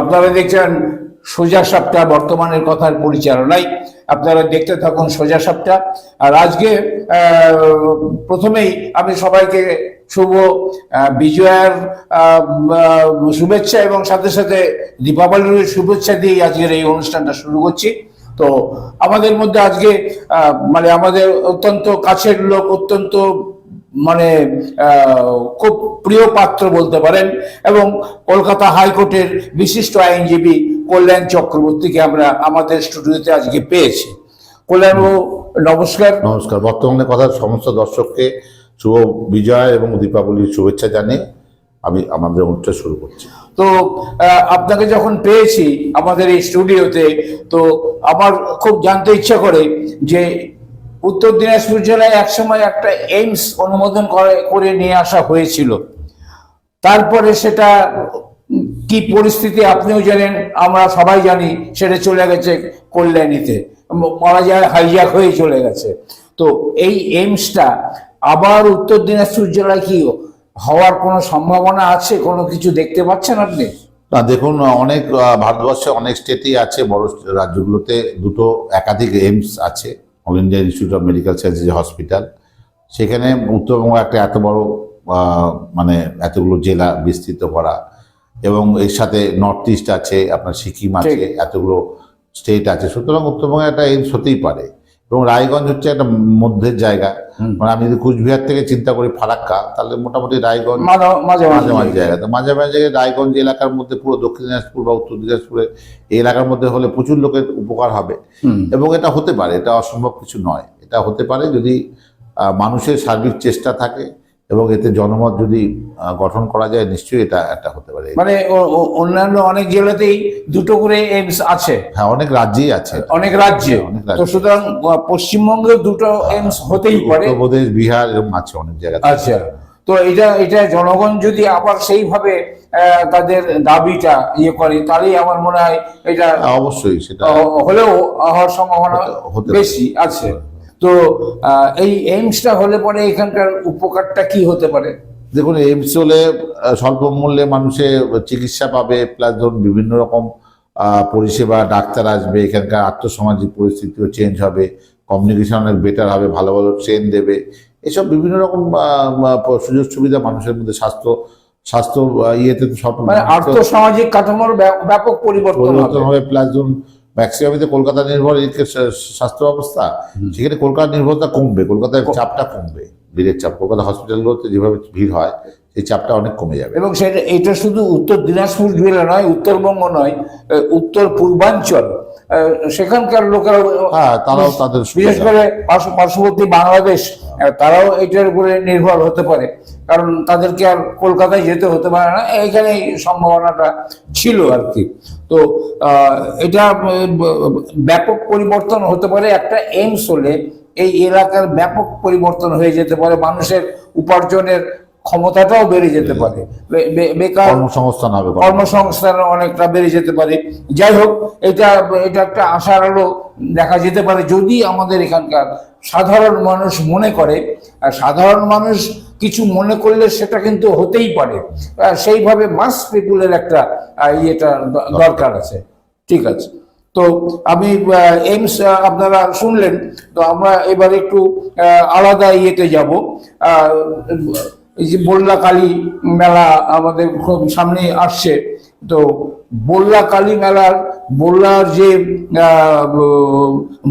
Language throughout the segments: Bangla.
আপনারা দেখছেন সোজা সাপটা, বর্তমানের কথার পরিচালনায়। আপনারা দেখতে থাকুন সোজা সাপটা। আর আজকে প্রথমেই আমি সবাইকে শুভ বিজয়ার শুভেচ্ছা এবং সাথে সাথে দীপাবলির শুভেচ্ছা দিয়ে আজকের এই অনুষ্ঠানটা শুরু করছি। তো আমাদের মধ্যে আজকে মানে আমাদের অত্যন্ত কাছের লোক, অত্যন্ত মানে খুব প্রিয় পাত্র বলতে পারেন এবং কলকাতা হাইকোর্টের বিশিষ্ট আইনজীবী কল্যাণ চক্রবর্তীকে আমরা আমাদের স্টুডিওতে আজকে পেয়েছি। কল্যাণবাবু নমস্কার। নমস্কার। বর্তমানে কথা সমস্ত দর্শককে শুভ বিজয় এবং দীপাবলির শুভেচ্ছা জানিয়ে আমি আমাদের অনুষ্ঠান শুরু করছি। তো আপনাকে যখন পেয়েছি আমাদের এই স্টুডিওতে তো আমার খুব জানতে ইচ্ছা করে যে উত্তর দিনাজপুর জেলায় একসময় একটা এইমস অনুমোদন করে নিয়ে আসা হয়েছিল। তারপরে সেটা কি পরিস্থিতি আপনিও জানেন, আমরা সবাই জানি, সেটা চলে গেছে কল্যাণীতে। ম- বলা যায় হাইজ্যাক হয়ে চলে গেছে। তো এই এইমসটা আবার উত্তর দিনাজপুর জেলায় কি হওয়ার কোনো সম্ভাবনা আছে? কোনো কিছু দেখতে পাচ্ছেন আপনি? না, দেখুন, অনেক ভারতবর্ষে অনেক স্টেটই আছে, বড় রাজ্যগুলোতে দুটো একাধিক এইমস আছে। All India Institute of Medical Sciences hospital সেখানে উত্তরবঙ্গ একটা এত বড় মানে এতগুলো জেলা বিস্তৃত করা। এবং এর সাথে নর্থ ইস্ট আছে আপনার সিকিম আছে এতগুলো স্টেট আছে। সুতরাং উত্তরবঙ্গে একটা এইমস হতেই পারে। এবং রায়গঞ্জ হচ্ছে একটা মধ্যের জায়গা। মানে আমি যদি কুচবিহার থেকে চিন্তা করি ফারাক্কা তাহলে মোটামুটি রায়গঞ্জ মাঝে মাঝে মাঝে মাঝে। জায়গা। তো মাঝে মাঝে জায়গায় রায়গঞ্জ এলাকার মধ্যে পুরো দক্ষিণ দিনাজপুর বা উত্তর দিনাজপুরে এই এলাকার মধ্যে হলে প্রচুর লোকের উপকার হবে। এবং এটা হতে পারে এটা অসম্ভব কিছু নয়। এটা হতে পারে যদি মানুষের সার্বিক চেষ্টা থাকে এবং এতে জনমত যদি গঠন করা যায় নিশ্চয়ই এটা একটা হতে পারে। মানে অন্যান্য অনেক জেলাতেই দুটো করে এইমস আছে। হ্যাঁ অনেক রাজ্যেই আছে। অনেক রাজ্যে। তো সুতরাং আহ, পশ্চিমবঙ্গেও দুটো এইমস হতেই পারে। উত্তরপ্রদেশ বিহার এরকম আছে অনেক জায়গায় আচ্ছা। তো এটা এটা জনগণ যদি আবার সেইভাবে আহ, তাদের দাবিটা ইয়ে করে তাহলেই আমার মনে হয় এটা অবশ্যই সেটা হলেও হওয়ার সম্ভাবনা বেশি আছে। তো এই এইমসটা হলে পরে এখানকার উপকারটা কি হতে পারে? দেখুন এইমস হলে স্বল্প মূল্যে মানুষের চিকিৎসা পাবে প্লাস ধরুন বিভিন্ন রকম পরিষেবা ডাক্তার আসবে এখানকার আর্থসামাজিক পরিস্থিতিও চেঞ্জ হবে কমিউনিকেশন অনেক বেটার হবে ভালো ভালো ট্রেন দেবে। এসব বিভিন্ন রকম সুযোগ সুবিধা মানুষের মধ্যে স্বাস্থ্য স্বাস্থ্য ইয়েতে তো সব মানে আর্থ সামাজিক কাঠামোর ব্যাপক পরিবর্তন হবে। প্লাস ধরুন ম্যাক্সিমামই তো কলকাতা নির্ভর স্বাস্থ্য ব্যবস্থা সেখানে কলকাতা নির্ভরতা কমবে কলকাতায় চাপটা কমবে। ভিড়ের চাপ। কলকাতা হসপিটালগুলোতে যেভাবে ভিড় হয় সেই চাপটা অনেক কমে যাবে। এবং সেটা এটা শুধু উত্তর দিনাজপুর জেলা নয় উত্তরবঙ্গ নয় উত্তর পূর্বাঞ্চল সেখানকার লোকেরা হ্যাঁ তারাও তাদের বিশেষ করে পার্শ্ব- পার্শ্ববর্তী বাংলাদেশ তারাও এটার উপরে নির্ভর হতে পারে। কারণ তাদেরকে আর কলকাতায় যেতে হতে পারে না এখানে সম্ভাবনাটা ছিল আর কি। তো এটা ব্যাপক পরিবর্তন হতে পারে একটা এইমস হলে এই এলাকার ব্যাপক পরিবর্তন হয়ে যেতে পারে মানুষের উপার্জনের ক্ষমতাটাও বেড়ে যেতে পারে। বেকার কর্মসংস্থান হবে কর্মসংস্থান অনেকটা বেড়ে যেতে পারে। যাই হোক এটা এটা একটা আশার আলো দেখা যেতে পারে। যদি আমাদের এখানকার সাধারণ মানুষ মনে করে আর সাধারণ মানুষ কিছু মনে করলে সেটা কিন্তু হতেই পারে। সেইভাবে মাস পিপুলের একটা ইয়েটা দরকার আছে। ঠিক আছে। তো আমি এইমস আপনারা শুনলেন, তো আমরা এবার একটু আলাদা ইয়েতে যাব। যে বল্লা কালী মেলা আমাদের সামনে আসছে, তো বল্লা কালী মেলার, বল্লার যে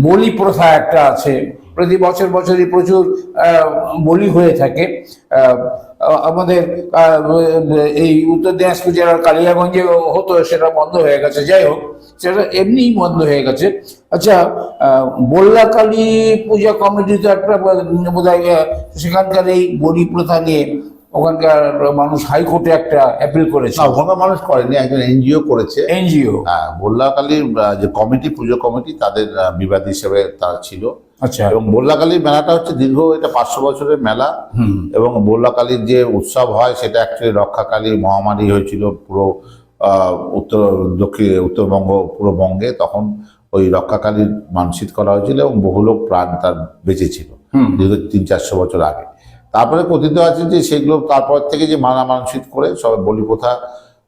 বলি প্রথা একটা আছে, প্রতি বছর, বছরই প্রচুর বলি হয়ে থাকে। আমাদের এই উত্তর দিনাজপুর জেলার কালিয়াগঞ্জে হতো সেটা বন্ধ হয়ে গেছে যাই হোক সেটা এমনিই বন্ধ হয়ে গেছে। আচ্ছা আহ, বল্লা কালী পূজা কমিটি তো একটা বোধ সেখানকার এই বলি প্রথা নিয়ে ওখানকার মানুষ হাইকোর্টে একটা অ্যাপিল করেছে। না ওখানকার মানুষ করেনি একজন এনজিও করেছে। এনজিও। হ্যাঁ বল্লাকালীর যে কমিটি পুজো কমিটি তাদের বিবাদী হিসেবে তারা ছিল। আচ্ছা। এবং বল্লাকালীর মেলাটা হচ্ছে দীর্ঘ এটা পাঁচশো বছরের মেলা। এবং বল্লাকালীর যে উৎসব হয় সেটা অ্যাকচুয়ালি রক্ষাকালী মহামারী হয়েছিল পুরো উত্তর দক্ষিণ উত্তরবঙ্গ পুরো বঙ্গে। তখন ওই রক্ষাকালীর মানসিক করা হয়েছিল এবং বহু লোক প্রাণ তার বেঁচেছিল। দীর্ঘ তিন চারশো বছর আগে। তারপরে কথিত আছে যে সেগুলো তারপর থেকে যে মানা মানসিক করে সবাই বলি প্রথা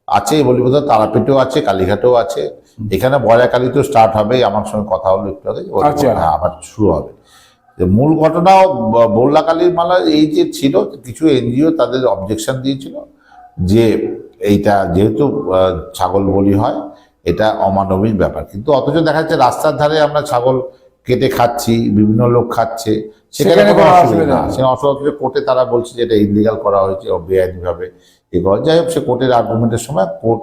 আছে বলি বলিবোধ তারাপীঠেও আছে কালীঘাটেও আছে। এখানে বয়রাকালী তো স্টার্ট হবে আমার সঙ্গে কথা হলো একটু আগে আচ্ছা। হ্যাঁ, আবার শুরু হবে। মূল ঘটনাও ব- বল্লাকালীর মালা এই যে ছিল কিছু এনজিও তাদের অবজেকশন দিয়েছিল যে এইটা যেহেতু ছাগল বলি হয় এটা অমানবিক ব্যাপার। কিন্তু অথচ দেখা যাচ্ছে রাস্তার ধারে আমরা ছাগল কেটে খাচ্ছি বিভিন্ন লোক খাচ্ছে সেখানে কোনো অসুবিধা না। সে অসুবিধা কোর্টে তারা বলছে যে এটা ইলিগাল করা হয়েছে বেআইনিভাবে এ করা। যাই হোক সে কোর্টের আর্গুমেন্টের সময় কোর্ট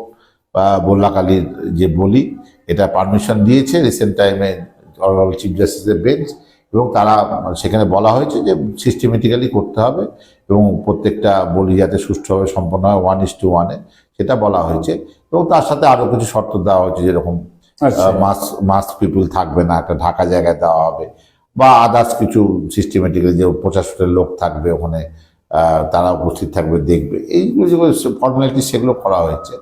বল্লাকালীর যে বলি এটা পারমিশন দিয়েছে রিসেন্ট টাইমে অনারেবল চিফ জাস্টিসের বেঞ্চ এবং তারা সেখানে বলা হয়েছে যে সিস্টেমেটিক্যালি করতে হবে এবং প্রত্যেকটা বলি যাতে সুষ্ঠুভাবে সম্পন্ন হয় ওয়ান ইস টু ওয়ানে সেটা বলা হয়েছে। এবং তার সাথে আরও কিছু শর্ত দেওয়া হয়েছে যেরকম মাস মাস পিপুল থাকবে না একটা ঢাকা জায়গায় দেওয়া হবে বা আদার্স কিছু সিস্টেমেটিক্যালি যে পঞ্চাশ ফুটের লোক থাকবে ওখানে তারা উপস্থিত থাকবে দেখবে। এইগুলো যেগুলো ফর্মালিটি সেগুলো করা হয়েছে।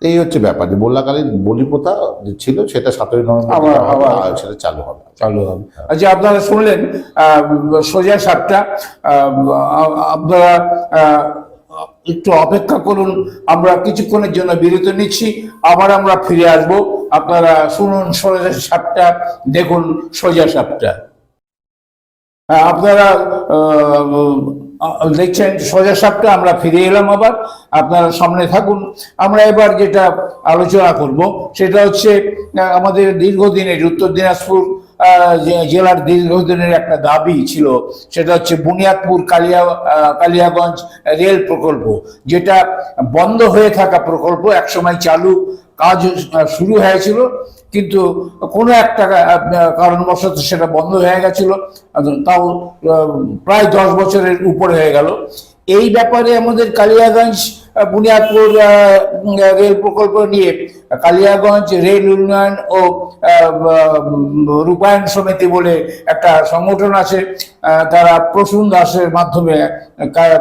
তো এই হচ্ছে ব্যাপার। যে বল্লাকালীর বলিপোতা যে ছিল সেটা সতেরোই নভেম্বর আবার- সেটা চালু হবে। চালু হবে। আচ্ছা আপনারা শুনলেন আহ, সোজা সাপটা আপনারা একটু অপেক্ষা করুন। আমরা কিছুক্ষণের জন্য বিরতি নিচ্ছি। আবার আমরা ফিরে আসব। আপনারা শুনুন সোজা সাপটা দেখুন সোজা সাপটা হ্যাঁ, আপনারা দেখছেন, সোজা সাপটা আমরা ফিরে এলাম আবার। আপনারা সামনে থাকুন। আমরা এবার যেটা আলোচনা করব, সেটা হচ্ছে আমাদের দীর্ঘদিনের উত্তর দিনাজপুর জেলার দীর্ঘদিনের একটা দাবি ছিল, সেটা হচ্ছে বুনিয়াদপুর কালিয়া কালিয়াগঞ্জ রেল প্রকল্প, যেটা বন্ধ হয়ে থাকা প্রকল্প, একসময় চালু কাজ শুরু হয়েছিল, কিন্তু কোনো একটা কারণবশত সেটা বন্ধ হয়ে গেছিল তাও প্রায় দশ বছরের উপরে হয়ে গেল। এই ব্যাপারে আমাদের কালিয়াগঞ্জ বুনিয়াদপুর রেল প্রকল্প নিয়ে কালিয়াগঞ্জ রেল উন্নয়ন ও রূপায়ণ সমিতি বলে একটা সংগঠন আছে তারা প্রসূন দাসের মাধ্যমে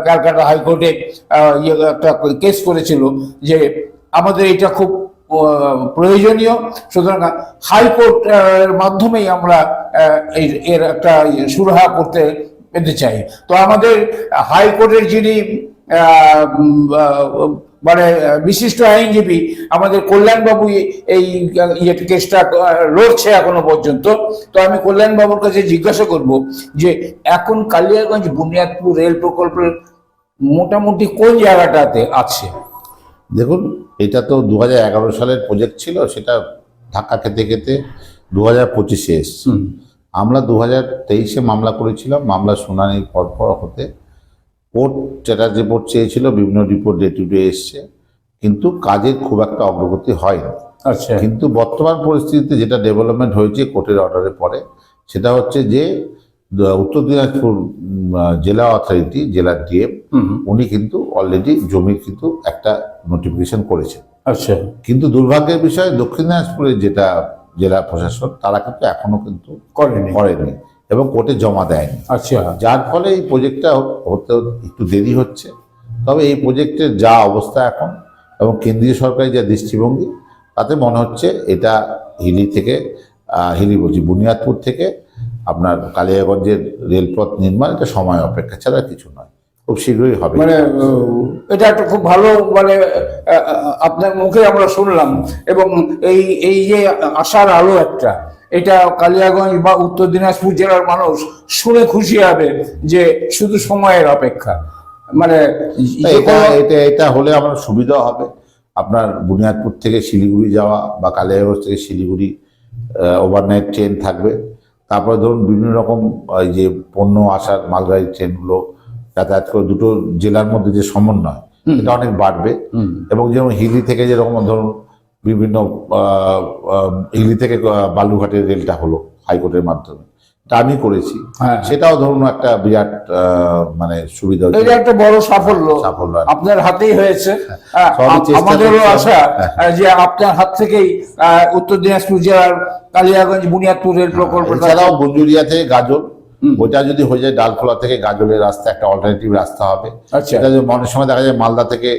ক্যালকাটা হাইকোর্টে ইয়ে একটা কেস করেছিল যে আমাদের এটা খুব প্রয়োজনীয়। সুতরাং হাইকোর্ট এর মাধ্যমেই আমরা এর একটা সুরাহা করতে পেতে চাই। তো আমাদের হাইকোর্টের যিনি মানে বিশিষ্ট আইনজীবী, আমাদের কল্যাণবাবু এই- এই ইয়ে কেসটা লড়ছে এখনও পর্যন্ত। তো আমি কল্যাণবাবুর কাছে জিজ্ঞাসা করব যে, এখন কালিয়াগঞ্জ বুনিয়াদপুর রেল প্রকল্পের মোটামুটি কোন জায়গাটাতে আছে? দেখুন এটা তো দু হাজার এগারো সালের প্রজেক্ট ছিল সেটা ধাক্কা খেতে খেতে দু হাজার পঁচিশে এসছে। আমরা দু হাজার তেইশে মামলা করেছিলাম মামলা শুনানির পরপর হতে কোর্ট যেটা রিপোর্ট চেয়েছিল বিভিন্ন রিপোর্ট ডে টু ডে এসছে কিন্তু কাজের খুব একটা অগ্রগতি হয়নি। আচ্ছা। কিন্তু বর্তমান পরিস্থিতিতে যেটা ডেভেলপমেন্ট হয়েছে কোর্টের অর্ডারে পরে সেটা হচ্ছে যে উত্তর দিনাজপুর জেলা অথরিটি জেলার ডিএম উনি কিন্তু অলরেডি জমির কিন্তু একটা নোটিফিকেশন করেছেন। আচ্ছা। কিন্তু দুর্ভাগ্যের বিষয় দক্ষিণ দিনাজপুরের যেটা জেলা প্রশাসন তারা কিন্তু এখনও কিন্তু করেনি। করেনি এবং কোর্টে জমা দেয়নি। আচ্ছা। যার ফলে এই প্রজেক্টটা হতে একটু দেরি হচ্ছে। তবে এই প্রজেক্টের যা অবস্থা এখন এবং কেন্দ্রীয় সরকারের যা দৃষ্টিভঙ্গি তাতে মনে হচ্ছে এটা হিলি থেকে হিলি বলছি বুনিয়াদপুর থেকে আপনার কালিয়াগঞ্জের রেলপথ নির্মাণ এটা সময় অপেক্ষা ছাড়া কিছু নয়। খুব শীঘ্রই হবে। মানে এটা একটা খুব ভালো মানে আপনার মুখে আমরা শুনলাম এবং এই এই যে আশার আলো একটা এটা কালিয়াগঞ্জ বা উত্তর দিনাজপুর জেলার মানুষ শুনে খুশি হবে যে শুধু সময়ের অপেক্ষা। মানে এটা এটা এটা হলে আমার সুবিধা হবে। আপনার বুনিয়াদপুর থেকে শিলিগুড়ি যাওয়া বা কালিয়াগঞ্জ থেকে শিলিগুড়ি ওভারনাইট ট্রেন থাকবে। তারপরে ধরুন বিভিন্ন রকম এই যে পণ্য আসার মালগাড়ি ট্রেনগুলো যাতায়াত করে দুটো জেলার মধ্যে যে সমন্বয় এটা অনেক বাড়বে। এবং যেমন হিলি থেকে যেরকম ধরুন বিভিন্ন হিলি থেকে বালুঘাটের রেলটা হলো হাইকোর্টের মাধ্যমে। এটা আমি করেছি। হ্যাঁ। সেটাও ধরুন একটা বিরাট মানে সুবিধা এটা একটা বড় সাফল্য। সাফল্য আপনার হাতেই হয়েছে। সবই আমাদেরও আশা যে আপনার হাত থেকেই উত্তর দিনাজপুর জেলার কালিয়াগঞ্জ বুনিয়াদপুর রেল প্রকল্পটা এছাড়াও গঞ্জুরিয়া থেকে গাজল ওইটা যদি হয়ে যায় ডালখোলা থেকে গাজলের রাস্তা একটা অল্টারনেটিভ রাস্তা হবে। আচ্ছা। সেটা যে মনের সময় দেখা যায় মালদা থেকে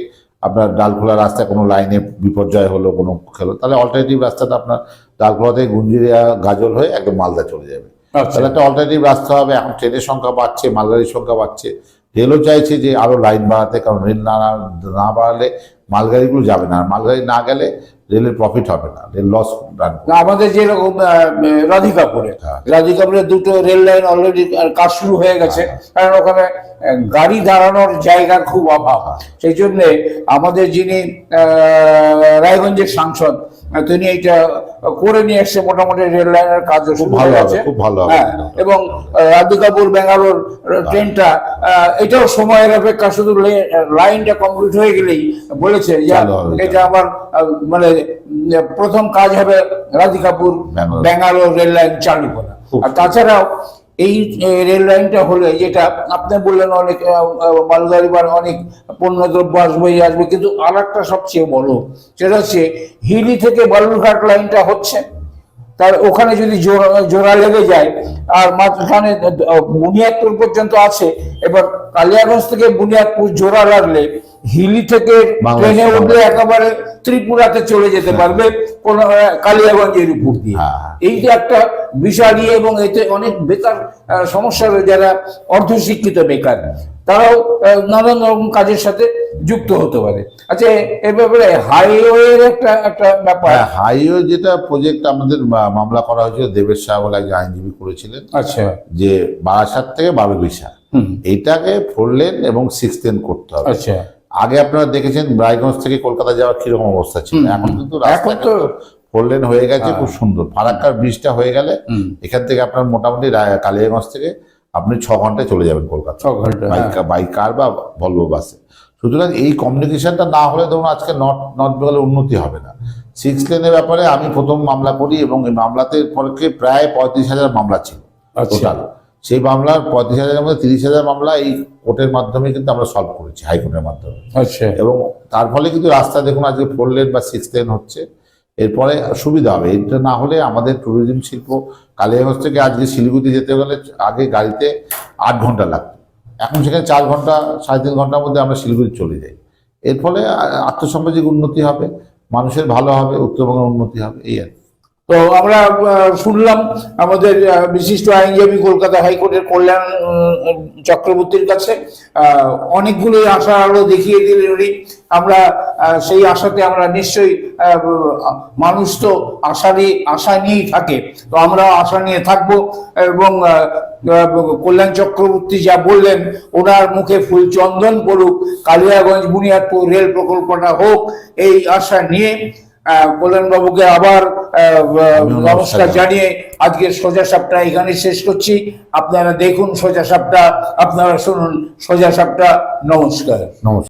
আপনার ডালখোলা রাস্তায় কোনো লাইনে বিপর্যয় হলো কোনো খেলো তাহলে অল্টারনেটিভ রাস্তাটা আপনার ডালখোলা থেকে গুঞ্জুরিয়া গাজল হয়ে একদম মালদা চলে যাবে। আচ্ছা। তাহলে একটা অল্টারনেটিভ রাস্তা হবে এখন ট্রেনের সংখ্যা বাড়ছে মালগাড়ির সংখ্যা বাড়ছে। রেলও চাইছে যে আরও লাইন বাড়াতে কারণ রেল না না বাড়ালে মালগাড়িগুলো যাবে না। মালগাড়ি না গেলে রেলের প্রফিট হবে না রেল লস আমাদের যেরকম রাধিকাপুরে হ্যাঁ। রাধিকাপুরে দুটো রেল লাইন অলরেডি কাজ শুরু হয়ে গেছে। কারণ ওখানে গাড়ি দাঁড়ানোর জায়গার খুব অভাব। সেই জন্য আমাদের যিনি রায়গঞ্জের সাংসদ তিনি এটা করে নিয়ে এসছে মোটামুটি রেল লাইনের কাজ খুব ভালো আছে খুব ভালো হ্যাঁ, এবং রাধিকাপুর ব্যাঙ্গালোর ট্রেনটা এটাও সময়ের অপেক্ষা শুধু লাইনটা কমপ্লিট হয়ে গেলেই বলেছে যে এটা আমার মানে প্রথম কাজ হবে রাধিকাপুর ব্যাঙ্গালোর। রেল লাইন চালু করা আর তাছাড়াও এই রেল লাইনটা হলে যেটা আপনি বললেন অনেক মালগাড়ি বা অনেক পণ্যদ্রব্য আসবে আসবে কিন্তু আর একটা সবচেয়ে বড় সেটা হচ্ছে হিলি থেকে বালুরঘাট লাইনটা হচ্ছে তার ওখানে যদি জোড়া জোড়া লেগে যায় আর মাঝখানে বুনিয়াদপুর পর্যন্ত আছে এবার কালিয়াগঞ্জ থেকে বুনিয়াদপুর জোড়া লাগলে হিলি থেকে ট্রেনে। উঠলে একেবারে ত্রিপুরাতে চলে যেতে পারবে কোন কালিয়াগঞ্জের উপর দিয়ে। হ্যাঁ, হ্যাঁ। এই যে একটা বিষয় এবং এতে অনেক বেকার সমস্যা রয়েছে যারা অর্ধশিক্ষিত বেকার তারাও নানান রকম কাজের সাথে যুক্ত হতে পারে। আচ্ছা এ ব্যাপারে হাইওয়ের একটা একটা ব্যাপার। হ্যাঁ হাইওয়ে যেটা প্রজেক্ট আমাদের মামলা করা হয়েছিল দেবেশ শাহ বলে একজন আইনজীবী করেছিলেন। আচ্ছা। যে বারাসাত থেকে হুম। এইটাকে ফোর লেন এবং সিক্স লেন করতে হবে। আচ্ছা। আগে আপনারা দেখেছেন রায়গঞ্জ থেকে কলকাতা যাওয়ার কীরকম অবস্থা ছিল। এখন কিন্তু এখন তো হয়ে গেছে খুব সুন্দর। ফারাক্কার ব্রিজটা হয়ে গেলে এখান থেকে আপনার মোটামুটি কালিয়াগঞ্জ থেকে আপনি ছ ঘন্টায় চলে যাবেন কলকাতা। ছ ঘণ্টা বাইক হ্যাঁ। বাইক কার বা ভলভো বাসে সুতরাং এই কমিউনিকেশনটা না হলে ধরুন আজকে নর্থ নর্থ বেঙ্গলের উন্নতি হবে না। সিক্স লেনের ব্যাপারে আমি প্রথম মামলা করি এবং এই মামলাতে পক্ষে প্রায় পঁয়ত্রিশ হাজার মামলা ছিল আচ্ছা। টোটাল সেই মামলার পঁয়ত্রিশ হাজারের মধ্যে তিরিশ হাজার মামলা এই কোর্টের মাধ্যমে কিন্তু আমরা সলভ করেছি হাইকোর্টের মাধ্যমে। আচ্ছা। এবং তার ফলে কিন্তু রাস্তা দেখুন আজকে ফোর লেন বা সিক্স লেন হচ্ছে এরপরে সুবিধা হবে। এটা না হলে আমাদের ট্যুরিজম শিল্প কালিয়াগঞ্জ থেকে আজকে শিলিগুড়ি যেতে গেলে আগে গাড়িতে আট ঘণ্টা লাগতো। এখন সেখানে চার ঘণ্টা সাড়ে তিন ঘণ্টার মধ্যে আমরা শিলিগুড়ি চলে যাই। এর ফলে আ- আর্থসামাজিক উন্নতি হবে মানুষের ভালো হবে উত্তরবঙ্গের উন্নতি হবে এই আর কি। তো আমরা শুনলাম আমাদের বিশিষ্ট আইনজীবী কলকাতা হাইকোর্টের কল্যাণ চক্রবর্তীর কাছে অনেকগুলো আশা আলো দেখিয়ে দিলেন উনি। আমরা সেই আশাতে আমরা নিশ্চয়ই মানুষ তো আশা আশা নিয়েই থাকে। তো আমরা আশা নিয়ে থাকব এবং কল্যাণ চক্রবর্তী যা বললেন, ওনার মুখে ফুল চন্দন পড়ুক, কালিয়াগঞ্জ বুনিয়াদপুর রেল প্রকল্পটা হোক, এই আশা নিয়ে আহ, কল্যাণ বাবুকে আবার আহ, নমস্কার নমস্কার জানিয়ে আজকের সোজা সাপটা এখানে শেষ করছি। আপনারা দেখুন সোজা সাপটা আপনারা শুনুন সোজা সাপটা নমস্কার। নমস্কার।